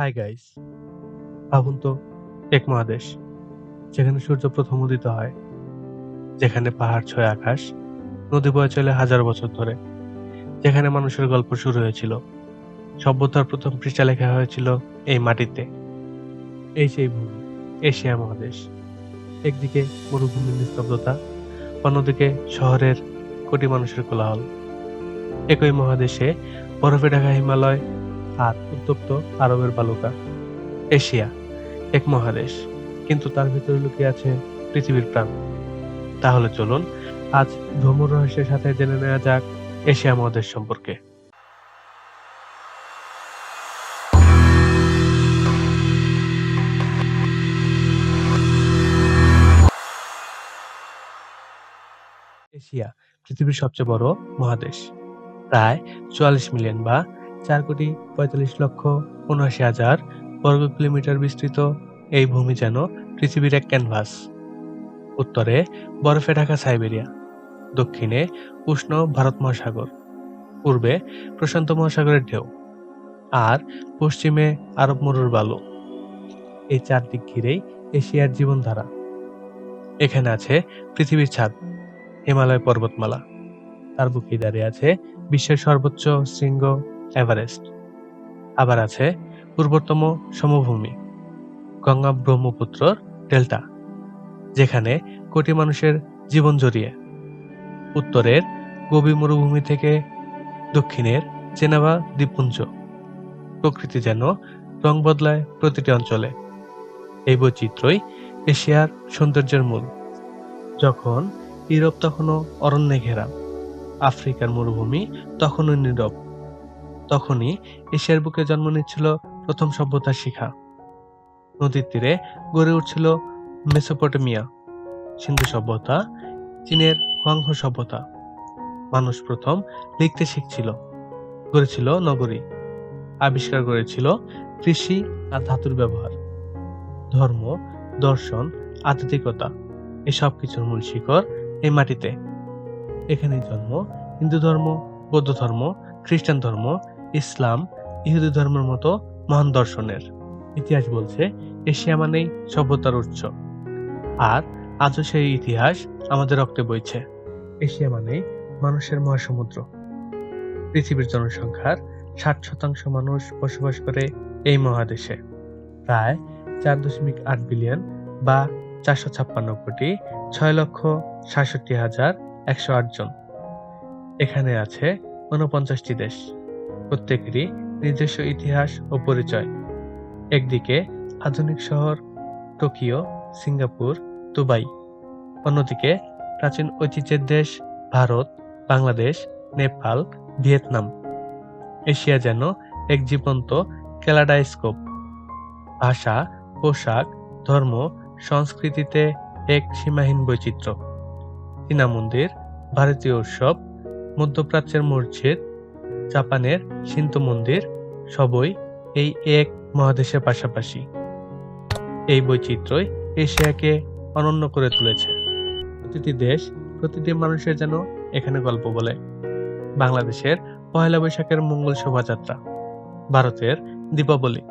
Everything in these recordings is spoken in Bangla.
হাই গাইস ভাবুন তো এক মহাদেশ, যেখানে সূর্য প্রথম উদিত হয়, যেখানে পাহাড়, ছয় আকাশ, নদী বয়ে চলে হাজার বছর ধরে, যেখানে মানুষের গল্প শুরু হয়েছিল। সভ্যতার প্রথম পৃষ্ঠা লেখা হয়েছিল এই মাটিতে। এই সেই ভূমি, এশিয়া মহাদেশ। একদিকে মরুভূমির নিস্তব্ধতা, অন্যদিকে শহরের কোটি মানুষের কোলাহল। একই মহাদেশে বরফে ঢাকা হিমালয় আর উত্তপ্ত আরবের বালুকা। এশিয়া, এক মহাদেশ, কিন্তু তার ভিতরে লুকিয়ে আছে পৃথিবীর প্রাণ। তাহলে চলুন, আজ ভ্রমণ রহস্যের সাথে জেনে নেওয়া যাক এশিয়া মহাদেশ সম্পর্কে। এশিয়া, পৃথিবীর সবচেয়ে বড় মহাদেশ। প্রায় চুয়াল্লিশ মিলিয়ন বা চার কোটি পঁয়তাল্লিশ লক্ষ উনআশি হাজার বর্গ কিলোমিটার বিস্তৃত এই ভূমি যেন পৃথিবীর এক ক্যানভাস। উত্তরে বরফে ঢাকা সাইবেরিয়া, দক্ষিণে উষ্ণ ভারত মহাসাগর, পূর্বে প্রশান্ত মহাসাগরের ঢেউ, আর পশ্চিমে আরব মরুর বালু। এই চারদিক ঘিরেই এশিয়ার জীবনধারা। এখানে আছে পৃথিবীর ছাদ, হিমালয় পর্বতমালা। তার বুকে দাঁড়িয়ে আছে বিশ্বের সর্বোচ্চ শৃঙ্গ এভারেস্ট। আবার আছে পূর্বতম সমভূমি, গঙ্গা ব্রহ্মপুত্রর ডেল্টা, যেখানে কোটি মানুষের জীবন জড়িয়ে। উত্তরের গভীর মরুভূমি থেকে দক্ষিণের চেনাবা দ্বীপপুঞ্জ। প্রকৃতি যেন রং বদলায় প্রতিটি অঞ্চলে। এই বৈচিত্র্যই এশিয়ার সৌন্দর্যের মূল। যখন ইউরোপ তখনও অরণ্যে ঘেরা, আফ্রিকার মরুভূমি তখনও নীরব। তখনই এশিয়ার বুকে জন্ম নিচ্ছিল প্রথম সভ্যতার শিখা। নদীর তীরে গড়ে উঠছিল মেসোপটেমিয়া, সিন্ধু সভ্যতা, চীনের হোয়াংহ সভ্যতা। মানুষ প্রথম লিখতে শিখছিল গড়েছিল নগরী, আবিষ্কার করেছিল কৃষি আর ধাতুর ব্যবহার। ধর্ম, দর্শন, আধ্যাত্মিকতা, এসব কিছুর মূল শিকড় এই মাটিতে। এখানে জন্ম হিন্দু ধর্ম, বৌদ্ধ ধর্ম, খ্রিস্টান ধর্ম ইসলাম ইহুদি ধর্মের মতো মহান দর্শনের। ইতিহাস বলছে, এশিয়া মানেই সভ্যতার উৎস। আর আজও সেই ইতিহাস আমাদের রক্তে বইছে। এশিয়া মানেই মানুষের মহাসমুদ্র। পৃথিবীর জনসংখ্যার ষাট শতাংশ মানুষ বসবাস করে এই মহাদেশে। প্রায় চার দশমিক আট বিলিয়ন বা চারশো ছাপ্পান্ন কোটি ছয় লক্ষ সাতষট্টি হাজার একশো আট জন। এখানে আছে ঊনপঞ্চাশটি দেশ। প্রত্যেকেরই নিজস্ব ইতিহাস ও পরিচয়। একদিকে আধুনিক শহর, টোকিও, সিঙ্গাপুর, দুবাই। অন্যদিকে প্রাচীন ঐতিহ্যের দেশ ভারত, বাংলাদেশ, নেপাল, ভিয়েতনাম। এশিয়া যেন এক জীবন্ত ক্যালাডাইস্কোপ ভাষা, পোশাক, ধর্ম, সংস্কৃতিতে এক সীমাহীন বৈচিত্র্য। চীনা মন্দির, ভারতীয় উৎসব, মধ্যপ্রাচ্যের মসজিদ জাপানের সিন্ত মন্দির সবই এই এক মহাদেশের পাশাপাশি। এই বৈচিত্র্যই এশিয়াকে অনন্য করে তুলেছে। প্রতিটি দেশ প্রতিটি মানুষের যেন এখানে গল্প বলে। বাংলাদেশের পয়লা বৈশাখের মঙ্গল শোভাযাত্রা, ভারতের দীপাবলি,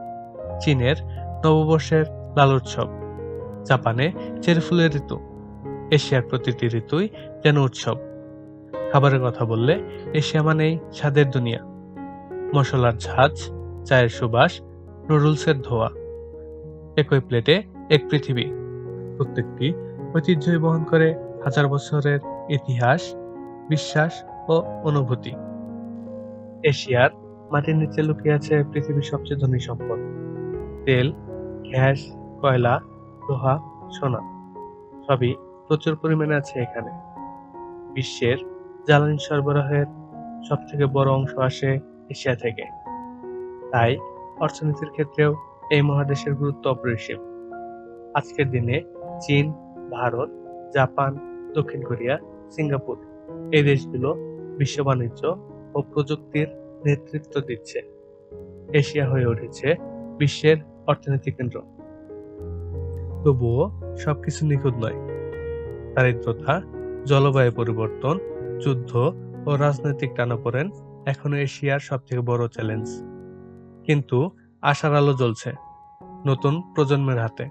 চীনের নববর্ষের লাল উৎসব জাপানে চেরফুলের ঋতু, এশিয়ার প্রতিটি ঋতুই যেন উৎসব। খাবারের কথা বললে এশিয়া মানেই স্বাদের দুনিয়া। মশলার ঝাঁজ চায়ের সুবাস, নুডলসের ধোয়া। একই প্লেটে এক পৃথিবী। প্রত্যেকটি ঐতিহ্যই বহন করে হাজার বছরের ইতিহাস, বিশ্বাস ও অনুভূতি। এশিয়ার মাটির নিচে লুকিয়ে আছে পৃথিবীর সবচেয়ে ধনী সম্পদ। তেল, গ্যাস, কয়লা, লোহা, সোনা। সবই প্রচুর পরিমাণে আছে এখানে। বিশ্বের জ্বালানি সরবরাহের সব থেকে বড় অংশ আসে এশিয়া থেকে। তাই অর্থনীতির ক্ষেত্রেও এই মহাদেশের গুরুত্ব অপরিসীম। আজকের দিনে চীন, ভারত, জাপান, দক্ষিণ কোরিয়া, সিঙ্গাপুর এই দেশগুলো বিশ্ব বাণিজ্য ও প্রযুক্তির নেতৃত্ব দিচ্ছে। এশিয়া হয়ে উঠেছে বিশ্বের অর্থনৈতিক কেন্দ্র। তবুও সবকিছু নিখুঁত নয়। দারিদ্রতা, জলবায়ু পরিবর্তন যুদ্ধ ও রাজনৈতিক টানাপোড়েন এখনও এশিয়ার সবথেকে বড় চ্যালেঞ্জ। কিন্তু আশার আলো জ্বলছে নতুন প্রজন্মের হাতে।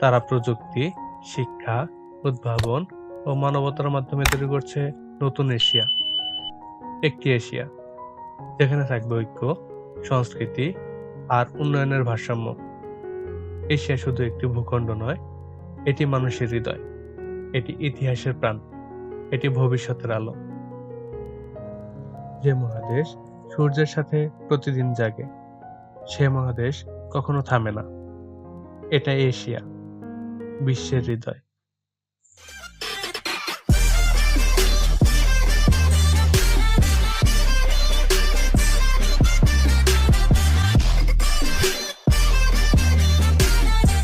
তারা প্রযুক্তি, শিক্ষা, উদ্ভাবন ও মানবতার মাধ্যমে তৈরি করছে নতুন এশিয়া। একটি এশিয়া যেখানে থাকবে ঐক্য, সংস্কৃতি আর উন্নয়নের ভারসাম্য। এশিয়া শুধু একটি ভূখণ্ড নয়, এটি মানুষের হৃদয়, এটি ইতিহাসের প্রাণ। এটি ভবিষ্যতের আলো। যে মহাদেশ সূর্যের সাথে প্রতিদিন জাগে, সে মহাদেশ কখনো থামে না। এটা এশিয়া, বিশ্বের হৃদয়।